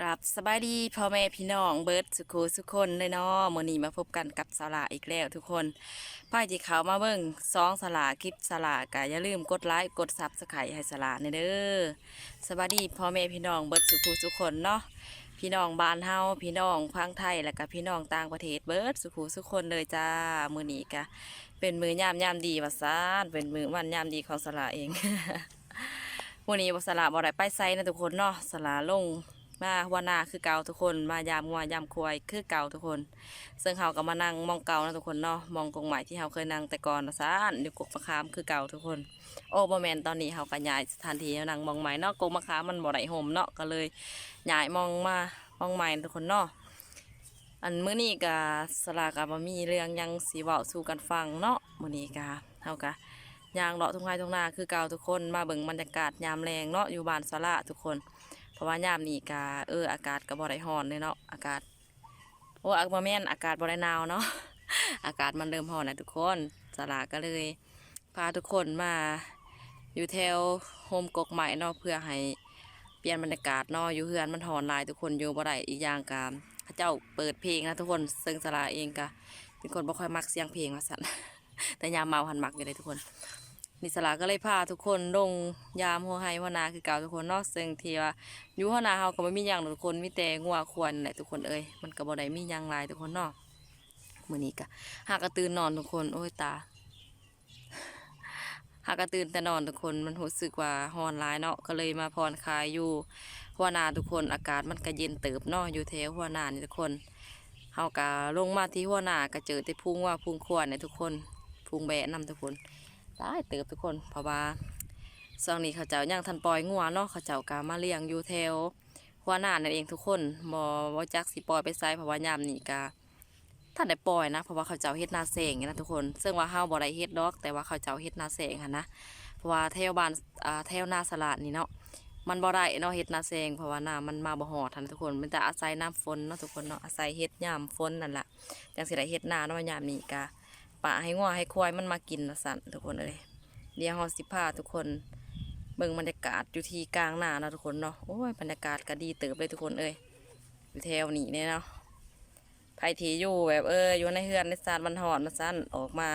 กราบสบายดีพ่อแม่พี่น้องเบิร์ดสุขูสุคนเลยเนาะมื้อนี้มาพบกันกับสลาอีกแล้วทุกคนป้ายที่เขามาเบิ่งซองสลาคลิปสลากะอย่าลืมกดไลค์กดซับสไครต์ให้สลาในเด้อสบายดีพ่อแม่พี่น้องเบิร์ดสุขูสุคนเนาะพี่น้องบ้านเฮาพี่น้องพังไทยแล้วก็พี่น้องต่างประเทศเบิร์ดสุขูสุคนเลยจ้ามื้อนี้กะเป็นมือยามยามดีวาซานเป็นมือวันยามดีของสลาเองวันนี้บสลาบอได้ไปไซนะทุกคนเนาะสลาลง มาหัวหน้าคือเก่าทุกคนมายามงัวยามควายคือเก่าทุกคน ซึ่งเขาก็มานั่งมองเก่านะทุกคนเนาะมองกงใหม่ที่เขาเคยนั่งแต่ก่อนนะซานอยู่กกมะขามคือเก่าทุกคน โอ้บแมนตอนนี้เขาก็ย้ายสถานที่นั่งมองใหม่เนาะกกมะขามมันบ่ได้ห่มเนาะก็เลยย้ายมองมามองใหม่ทุกคนเนาะอันมื้อนี้ก็สลากับมามีเรื่องยังสีเว้าสู่กันฟังเนาะมื้อนี้ก็เฮาก็ยางเลาะทุ่งไร่ทุ่งนาคือเก่าทุกคนมาเบิ่งบรรยากาศยามแรงเนาะอยู่บ้านสาระทุกคน ราะว่ายามนี้กาเอออากาศก็บ่ได้ร้อนเลยเนาะอากาศโอ้อากาศแม่นอากาศบ่ได้หนาวเนาะอากาศมันเริ่มร้อนแล้วทุกคนสาระก็เลยพาทุกคนมาอยู่แถวโฮมกกใหม่เนาะเพื่อให้เปลี่ยนบรรยากาศเนาะอยู่เฮือนมันร้อนลายทุกคนอยู่บ่ได้อีกอย่างกาเขาเจ้าเปิดเพลงนะทุกคนซึ่งสาระเองก็เป็นคนบ่ค่อยมักเสียงเพลงว่าซั่นแต่ยามเมาหันมักอยู่เลยทุกคน นิสลาก็เลยพาทุกคนลงยามหัวไห้หัวนาคือเก่าทุกคนนอกซึ่งทีว่าอยู่หัวนาเฮาก็ไม่มีหยังหรอกทุกคนมีแต่งัวควรแหละทุกคนเอ้ยมันก็บ่ได้มีหยังลายทุกคนนาะมื้อนี้ก็หากกระตื่นนอนทุกคนโอ้ยตาหากกระตื่นแต่นอนทุกคนมันรู้สึกว่าฮอนหลายเนาะก็เลยมาผ่อนคลายอยู่หัวนาทุกคนอากาศมันก็เย็นเติบเนาะอยู่แถวหัวนานี่ทุกคนเฮาก็ลงมาที่หัวนาก็เจอแต่พุงว่าพุงควรเนี่ยทุกคนพุงแบะนํทุกคน ได้เติบทุกคน เพราะว่าซองนี้เขาเจ้าย่างทันปล่อยงัวเนาะเขาเจ้ากามาเลี้ยงอยู่แถวหัวหน้านั่นเองทุกคนบ่ว่าจักสิปล่อยไปไสเพราะว่ายามนี้กาท่านได้ปล่อยนะเพราะว่าเขาเจ้าเฮ็ดนาแสงนะทุกคน ซึ่งว่าเฮาบ่ได้เฮ็ดดอก แต่ว่าเขาเจ้าเฮ็ดนาแสงหั่นนะเพราะว่าแถวบ้านอ่าแถวนาสลัดนี่เนาะมันบ่ได้เนาะเฮ็ดนาแสงเพราะว่าน้ามันมาบ่ฮอดทันทุกคนมันจะอาศัยน้ำฝนเนาะทุกคนเนาะอาศัยเฮ็ดยามฝนนั่นแหละจังสิได้เฮ็ดนาเนาะยามนี้กา ปะให้งัวให้ควายมันมากินละสันทุกคนเอ้ยเดี๋ยวเราสิพาทุกคนเบิ่งบรรยากาศอยู่ที่กลางหน้านะทุกคนเนาะโอ้ยบรรยากาศก็ดีเติบเลยทุกคนเอ้ยอยู่แถวนี้เนี่ยเนาะไผทีอยู่แบบเอออยู่ในเฮือนในซานมันหอนมาสั้นออกมา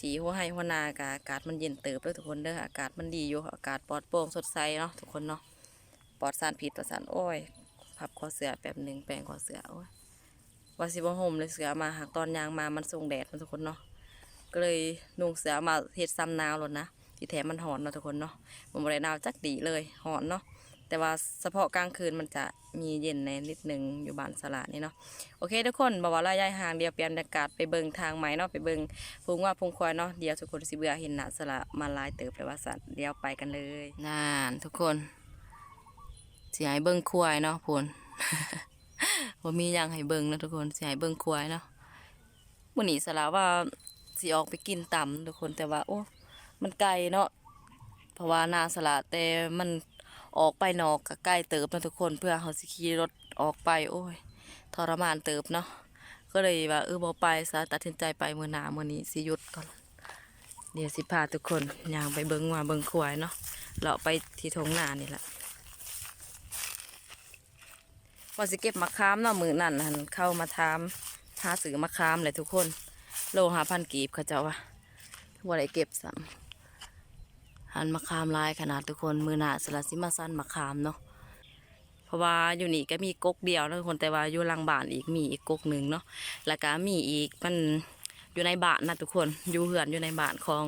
ถีหัวให้หัวนากะอากาศมันเย็นเติบเลยทุกคนเด้ออากาศมันดีอยู่อากาศปลอดโปร่งสดใสเนาะทุกคนเนาะปลอดสารพิษปลอดสารโอ้ยพับคอเสือแป๊บหนึ่งแปลงคอเสือโอ้ย ว่าสิบ่ห่มเลยเสือมาหากตอนยางมามันส่งแดดมันทุกคนเนาะก็เลยนุ่งเสือมาเฮ็ดซ้ำหนาวแล้วนะที่แถมมันหอนเนาะทุกคนเนาะมันบ่ได้หนาวจักดีเลยหอนเนาะแต่ว่าเฉพาะกลางคืนมันจะมีเย็นในนิดหนึงอยู่บ้านสลานี่เนาะโอเค ทุกคนบอกว่าระยะห่างเดียวเปลี่ยนบรรยากาศไปเบิ่งทางใหม่เนาะไปเบิ่งพุงว่าพุงควายเนาะเดียวทุกคนสิเบื่อเห็นหน้าสละมาลายเติบเลว่าสัตว์เดียวไปกันเลยนั่นทุกคนสิให้เบิ่งควายเนาะพูน ว่ามีหยังให้เบิ่งนะทุกคนสิให้เบิ่งควายเนาะมื้อนี้สละว่าสิออกไปกินต่ำทุกคนแต่ว่า โอ้มันไกลเนาะเพราะว่านาสละแต่มันออกไปนอกก็ใกล้เติบนะทุกคนเพื่อเขาสิขี่รถออกไป โอ้ยทรมานเติบเนาะก็เลยว่าเออบ่ไปซะตัดสินใจไปมื้อหน้ามื้อนี้สิหยุดก่อนเดี๋ยวสิพาทุกคนย่างไปเบิ่งว่าเบิ่งควายเนาะเลาไปที่ทงนานี่แหละ ว่าสิเก็บมะขามเนาะมือนั้นหั่นเข้ามาถามหาซื้อมะขามเลยทุกคน โลหาพันกีบเขาเจ้าว่าว่าได้เก็บสัมหันมะขามลายขนาดทุกคนมือหนาสลัดสิมาสั้นมะขามเนาะเพราะว่าอยู่นี่ก็มีกกเดียวนะทุกคนแต่ว่าอยู่ลังบ้านอีกมีอีกกกหนึ่งเนาะแล้วก็มีอีกมันอยู่ในบ้านนะทุกคนอยู่เหือนอยู่ในบ้านของ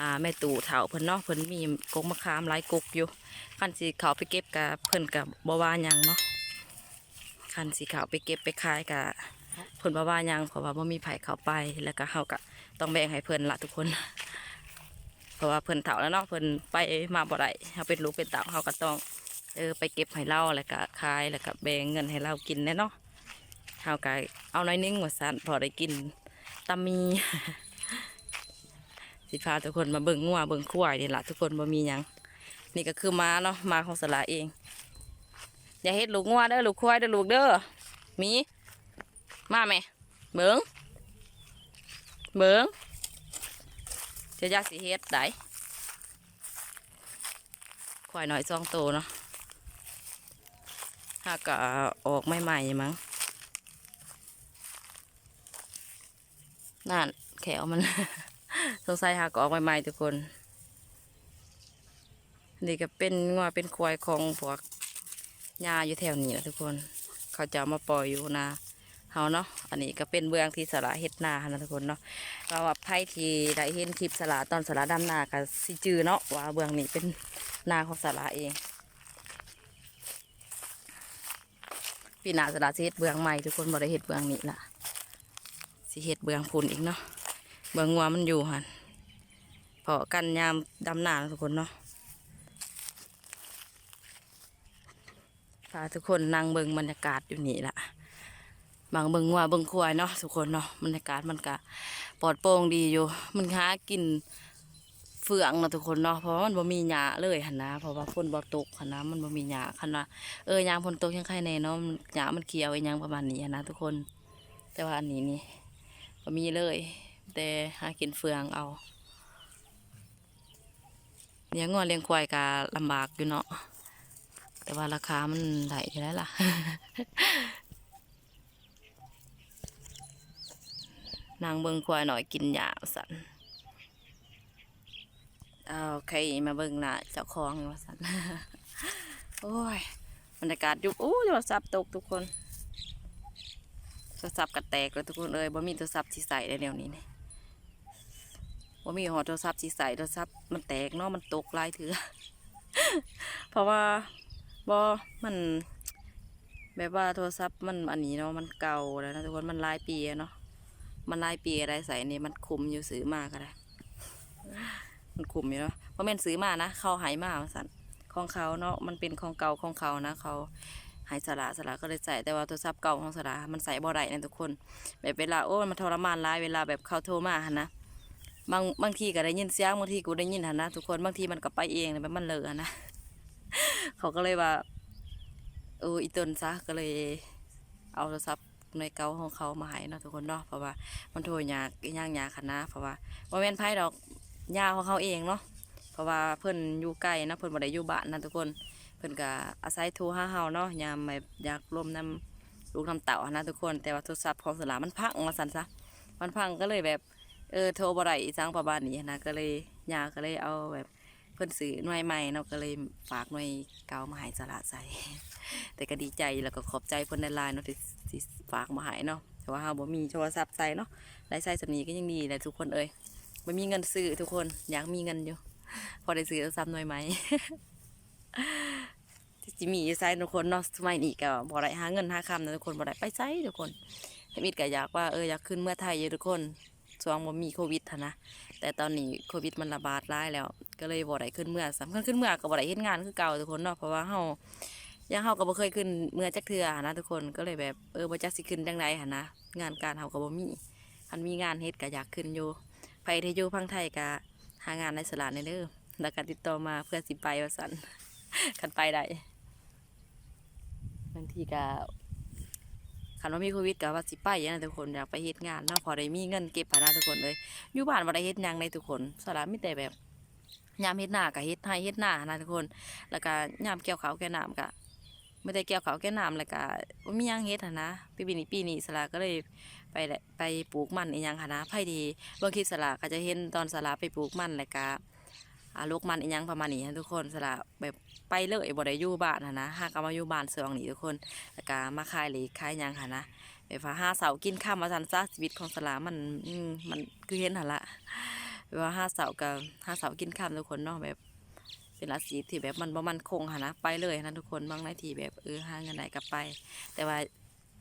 อ่าแม่ตู่เถาเพิ่นเนาะเพิ่นมีกกมะขามหลายกกอยู่คันสิเขาไปเก็บกับเพิ่นกับบ่ว่าหยังเนาะ คันสิเขาวไปเก็บไปขายกับเพิ่นว่าว่ายังเพราะว่าบ่มีไผเข้าไปแล้วก็เฮาก็ต้องแบ่งให้เพิ่นละทุกคน เพราะว่าเพิ่นเฒ่าแล้วเนาะเพิ่นไปมาบ่ได้เฮาเป็นลูกเป็นเต่าเฮาก็ต้องเออไปเก็บให้เราแล้วก็ขายแล้วก็แบ่งเงินให้เรากินแน่เนาะเฮาก็เอาน้อยนึงว่าซั่นพอได้กินตามีสิพาทุกคนมาเบิ่งงัวเบิ่งควายนี่ล่ะทุกคนบ่มีหยังนี่ก็คือม้าเนาะม้าของสลาเอง อย่าเฮ็ดลูกงัวเด้อลูกควายเด้อลูกเด้อมีมาไหมเบิงเบิงจะยากสิเฮ็ดได้ควายหน่อยซองโตเนาะหากก็ออกใหม่ๆมั้งนั่นแขวมัน สงสัยหากออกใหม่ๆทุกคน นี่ก็เป็นงัวเป็นควายของพวก หญ้าอยู่แถวนี้แหละทุกคน เขาจะมาปล่อยอยู่นาเฮาเนาะ อันนี้ก็เป็นเบื้องที่สละเฮ็ดนานะทุกคนเนาะเราว่าไพ่ที่ได้เห็นคลิปสละตอนสละดำนากับสิจือเนาะว่าเบื้องนี้เป็นนาของสละเองปีหน้าสละเฮ็ดเบื้องใหม่ทุกคนบ่ได้เฮ็ดเบื้องนี้ละสิเฮ็ดเบื้องพุ่นอีกเนาะ เบื้องงัวมันอยู่หันเพาะกันยามดำนานะทุกคนเนาะาทุกคนนั่งเบิงบรรยากาศอยู่นี่ละบางเบิงว่าเบิงควายเนาะทุกคนเนาะบรรยากาศมันก็ปลอดโปร่งดีอยู่ มันหากินเฟืองนะทุกคนเนาะเพราะมันบ่มีหญ้าเลยหันนะเพราะว่าฝนบ่ตกหันนะมันบ่มีหญ้าคันว่าเออยามฝนตกยังไงแน่เนาะหญ้ามันเขียวอีหยังประมาณนี้หันนะทุกคน แต่ว่าอันนี้นี่บ่มีเลย แต่หากินเฟืองเอาเลี้ยงงัวเลี้ยงควายก็ลำบากอยู่เนาะ แต่ว่าราคามันไหลอยู่แล้วล่ะ นางเบิงควายหน่อยกินหญ้าสันเอาใครมาเบิงหน้าเจ้าของว่าสันโอ้ยบรรยากาศอยู่โอ้ยโทรศัพท์ตกทุกคนโทรศัพท์กระแตกเลยทุกคนเอ้ยบ่มีโทรศัพท์ที่ใส่ได้เดี๋ยวนี้นี่บ่มีหอโทรศัพท์ที่ใส่โทรศัพท์มันแตกเนาะมันตกหลายเถือ เพราะว่า บอมัน แบบว่าโทรศัพท์มันอันนี้เนาะมันเก่าแล้วนะทุกคนมันหลายปีเนาะมันหลายปีอะไรใส่นี่มันคุมอยู่ซื้อมาก็ได้มันคุมอยู่เนาะเพราะแม่นซื้อมานะเขาหายมาสันของเขาเนาะมันเป็นของเก่าของเขานะเขาหายสละสละก็เลยใส่แต่ว่าโทรศัพท์เก่าของสละมันใส่บ่ได้นะทุกคน แบบเวลาโอ้มันทรมานร้ายเวลาแบบเขาโทรมาหันนะบางบางทีก็ได้ยินเสียงบางทีกูได้ยินหันนะทุกคนบางทีมันก็ไปเองแบบมันเลอะนะ เขาก็เลยว่าเอออีตนซะก็เลยเอาโทรศัพท์ในเก่าของเขามาให้เนาะทุกคนเนาะเพราะว่ามันโทรยากย่างยากขนาดเพราะว่าว่าแม่นไพ่ดอกยาของเขาเองเนาะเพราะว่าเพิ่นอยู่ไกล้นะเพิ่นบ่ได้อยู่บ้านนะทุกคนเพิ่นก็อาศัยโทรหาเฮาเนาะยามแบบอยากร่วมน้ำลูกน้ำเต่านะทุกคนแต่ว่าโทรศัพท์ของสลามันพังมาสั่นซะมันพังก็เลยแบบเออโทรบ่ได้อีสังประมาณนี้นะก็เลยยาก็เลยเอาแบบ เพิ่นซื้อหน่วยใหม่เนาะก็เลยฝากหน่วยเก่ามาให้สละใส่แต่ก็ดีใจแล้วก็ขอบใจเพิ่นในไลน์เนาะที่ฝากมาให้เนาะแต่ว่าเฮาบ่มีโทรศัพท์ใส่เนาะได้ใช้สำนีก็ยังดีแหละทุกคนเอ้ยบ่มีเงินซื้อทุกคนอยากมีเงินอยู่ พอได้ซื้อโทรศัพท์หน่วยใหม่ที่จิมีใส่ทุกคนเนาะสมัยนี้ก็บ่ได้หาเงินหาคำนะทุกคนบ่ได้ไปไสทุกคนมิดก็อยากว่าเอออยากขึ้นเมื่อไทยอยู่ทุกคน ช่วงบ่มีโควิดนะแต่ตอนนี้โควิดมันระบาดร้ายแล้ว ก็เลยบ่ได้ขึ้นเมื่อสำคัญขึ้นเมื่อก็บ่ได้เฮ็ดงานคือเก่าทุกคนเนาะเพราะว่าเฮายังเฮาก็บ่เคยขึ้นเมื่อจักเทื่อนะทุกคนก็เลยแบบเออบ่จักสิขึ้นจังไดหันนะงานการเฮาก็บ่มีคันมีงานเฮ็ดก็อยากขึ้นอยู่ไผที่อยู่พังไทยก็หางานในสลาดในเด้อแล้วก็ติดต่อมาเพื่อสิไปว่าซั่นคันไปได้บางทีก็ คันว่ามีโควิดก็ว่าสิไปนะทุกคนอยากไปเฮ็ดงานเนาะพอได้มีเงินเก็บหั้นะทุกคนเลยอยู่บ้านบ่ได้เฮ็ดยังเลยทุกคนสาระมีแต่แบบยามเฮ็ดหน้าก็เฮ็ดให้เฮ็ดหน้านะทุกคน แล้วก็ยามเกี่ยวข้าวแก่น้ำก็ไม่ได้เกี่ยวข้าวแก่น้ำแล้วก็บ่มียังเฮ็ดนะปีนี้ปีนี้สาระก็เลยไปไปปลูกมันอีหยังหันนะไผดีบางคลิปสาระก็จะเห็นตอนสาระไปปลูกมันแล้วก็ อ่าลูกมันอีหยังประมาณนี้นะทุกคนสาระแบบไปเลยบ่ได้อยู่บ้านหันนะหากเอามาอยู่บ้านเสืองนี่ทุกคนแล้วก็มาขายหรือขายหยังหันนะแบบว่าห้าเสากินข้ามมาสันซะชีวิตของสลามันอืมมันคือเห็นหันละแบบว่าห้าเสากับห้าเสากินข้ามทุกคนเนาะแบบ เป็นอาชีพที่แบบมันบ่มันคงหันนะไปเลยนะทุกคนบางในที่แบบเออหาเงินไหนก็ไป แต่ว่า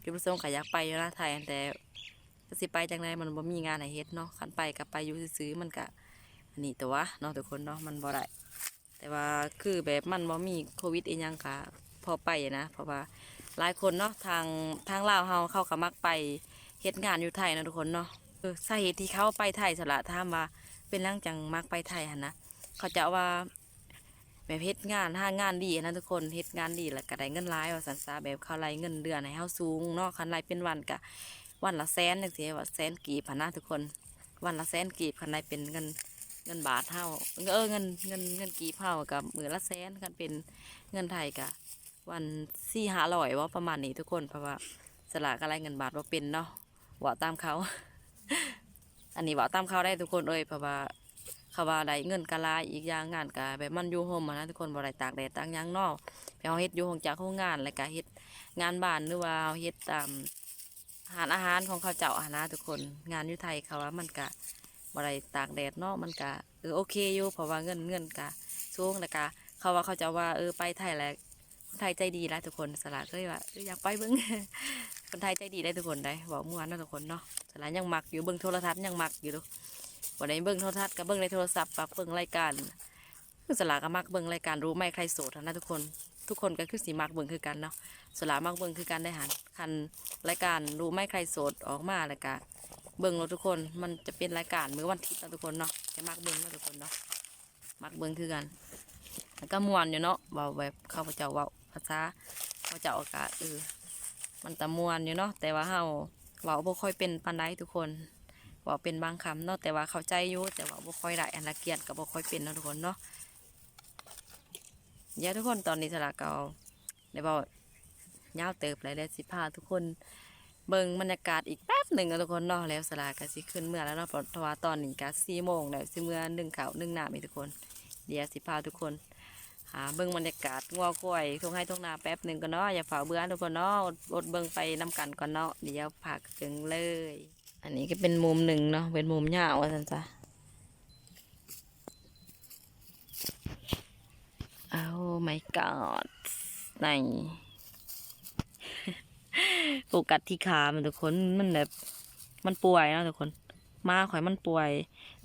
จุดประสงค์ก็อยากไปอยู่นะไทยแต่จะสิไปจังไดมันบ่มีงานให้เฮ็ดเนาะคันไปก็ไปอยู่ซื้อๆมันก็ อันนี้ตัวเนาะทุกคนเนาะมันบ่ได้แต่ว่าคือแบบมันบ่มีโควิดอีหยังก็พอไปนะเพราะว่าหลายคนเนาะทางทางลาวเฮาเข้ากับมักไปเฮ็ดงานอยู่ไทยนะทุกคนเนาะเออสาเหตุที่เขาไปไทยสละถามว่าเป็นเรื่องจังมักไปไทยหันนะเขาจะว่าแบบเฮ็ดงานหางานดีนะทุกคนเฮ็ดงานดีแล้วก็ได้เงินหลายว่าสันซาแบบเขาไล่เงินเดือนให้เฮาสูงเนาะคันไล่เป็นวันก็วันละแสนจังซี่ว่าแสนกีบหันนะทุกคน วันละแสนกีบคันไล่เป็นเงิน เงินบาทเฮาเออเงินเงินเงินกีบเฮากับมือละแสนคันเป็นเงินไทยก็วันสี่หาร้อยว่าประมาณนี้ทุกคนเพราะว่าสลากอะไรเงินบาทว่าเป็นเนาะว่าตามเขา อันนี้ว่าตามเขาได้ทุกคนเอ้ยเพราะว่าเขาว่าได้เงินกะลาอีกอย่างงานกะแบบมันอยู่โฮมอะนะทุกคนบ่ได้ตากแดดตากหยังเนอกไปเอาเฮ็ดอยู่ของจากโรงงานแล้วก็เฮ็ดงานบ้านหรือว่าเฮ็ดตามอาหารอาหารของเขาเจ้าอะนะทุกคน งานยูไทยเขาว่ามันกะ บ่ได้ตากแดดเนาะมันกะเออโอเคอยู่เพราะว่าเงินเงินกะสูงแล้วกะเขาว่าเขาจะว่าเออไปไทยแล้วคนไทยใจดีแล้วทุกคนสละก็เลยว่าอยากไปเบิ่งคนไทยใจดีได้ทุกคนได้บอกม่วนนะทุกคนเนาะสละยังมักอยู่เบิ่งโทรทัศน์ยังมักอยู่ดูบ่ได้เบิ่งโทรทัศน์ก็เบิ่งในโทรศัพท์ปักเบิ่งรายการคือสละก็มักเบิ่งรายการรู้ไหมใครโสดนะทุกคน ทุกคนก็คือสิมักเบิ่งคือกันเนาะสละมักเบิ่งคือกันได้หันคันรายการรู้ไหมใครโสดออกมาแล้วก็ เบิ่งเนาทุกคน มันจะเป็นรายการมื้อวันอาทิตย์เนาะทุกคนเนาะจะมักเบิ่งเนาทุกคนเนาะมักเบิ่งคือกันแล้วก็มวนอยู่เนาะเว้าแบบเข้าพเจ้าเว้าภาษาเขาเจ้าอากาศเออมันตะมวนอยู่เนาะแต่ว่าเฮาเว้าบ่ค่อยเป็นปานใดทุกคนว้าเป็นบางคำเนาะแต่ว่าเข้าใจอยู่แต่ว่าบ่ค่อยได้อันละเกียดก็บ่ค่อยเป็นเนาะทุกคนเนาะเดี๋ยวทุกคนตอนนี้สละเกาได้เว้ายาวเติบเลายแล้วสิพาทุกคนเบิ่งบรรยากาศอีกแป๊ หนึ่งนทุกคนเนาะแล้วสลาก็สิขึ้นเมื่อแล้วเนาะเพราะว่าตอนนี้ก็4โมงแล้วสิเมื่อหนึ่งข้าวนึ่งน้ำอีทุกคน เดี๋ยวสิพาทุกคนหาเบิ่งบรรยากาศงัวควยทงให้ทงนาแป๊บหนึ่งก่อนเนาะอย่าฝ่าเบื่อทุกคนเนาะอดอดเบิ่งไปนำกันก่อนเนาะเดี๋ยวผักถึงเลย อันนี้ก็เป็นมุมหนึ่งเนาะเป็นมุมยาว่าสันจ้ะเอาไม่กอดใน โฟกัสที่ขามันทุกคนมันแบบมันป่วยเนาะทุกคน มาข่อยมันป่วย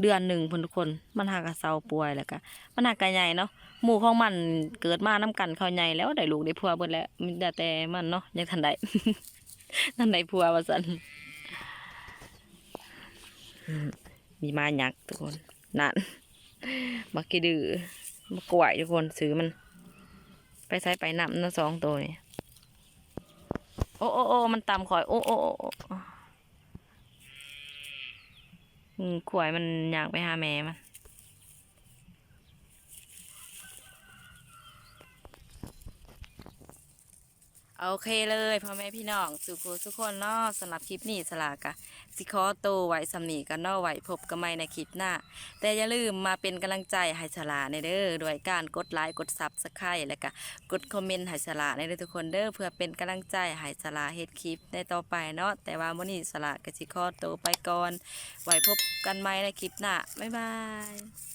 เดือนหนึ่งพนทุกคน มันหากระเซาป่วยแล้วก็มันหากระใหญ่เนาะหมู่ของมันเกิดมาน้กันเขาใหญ่แล้วได้ลูกได้ผัวเบิดแล้วมีแต่แต่มันเนาะยังทันได้ทันได้ผัวว่าซั่นมีมาหยักทุกคนนั่นบักกี้ดื้อมากล้วยทุกคนซื้อมัน ไปใส่ไปนำนะสองตัวนี่ อ้โอ้โอ้มันตำข่อย โอ้โอ้โอ้โอ้อืมขวายมันอยากไปหาแม่มัน โอเคเลยพ่อแม่พี่น้องสุขทุกคนเนาะสำหรับคลิปนี้สลากะสิขอโตไว้สำนีกันเนาะไว้พบกันใหม่ในคลิปหน้า แต่อย่าลืมมาเป็นกำลังใจให้สลาในเด้อด้วยการกดไลค์กดซับสไครต์และก็กดคอมเมนต์ให้สลาในเด้อทุกคนเด้อเพื่อเป็นกำลังใจให้สลาเฮ็ดคลิปในต่อไปเนาะแต่ว่ามื้อนี้สลากะสิขอโตไปก่อนไว้พบกันใหม่ในคลิปหน้าบ๊ายบาย